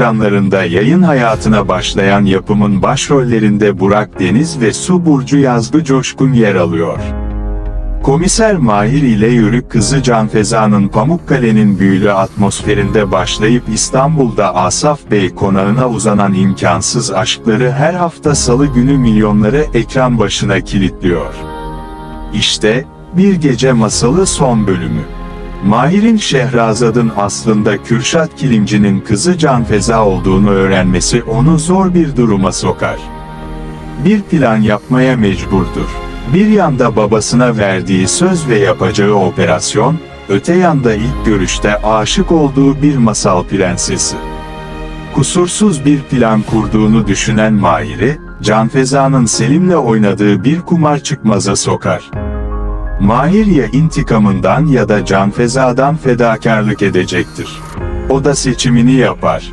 ekranlarında yayın hayatına başlayan yapımın başrollerinde Burak Deniz ve Su Burcu Yazgı Coşkun yer alıyor. Komiser Mahir ile Yörük kızı Can Feza'nın Pamukkale'nin büyülü atmosferinde başlayıp İstanbul'da Asaf Bey konağına uzanan imkansız aşkları her hafta salı günü milyonları ekran başına kilitliyor. İşte, Bir Gece Masalı son bölümü. Mahir'in Şehrazad'ın aslında Kürşat Kilimci'nin kızı Can Feza olduğunu öğrenmesi onu zor bir duruma sokar. Bir plan yapmaya mecburdur. Bir yanda babasına verdiği söz ve yapacağı operasyon, öte yanda ilk görüşte aşık olduğu bir masal prensesi. Kusursuz bir plan kurduğunu düşünen Mahir'i, Can Feza'nın Selim'le oynadığı bir kumar çıkmaza sokar. Mahir ya intikamından ya da Can Feza'dan fedakarlık edecektir. O da seçimini yapar.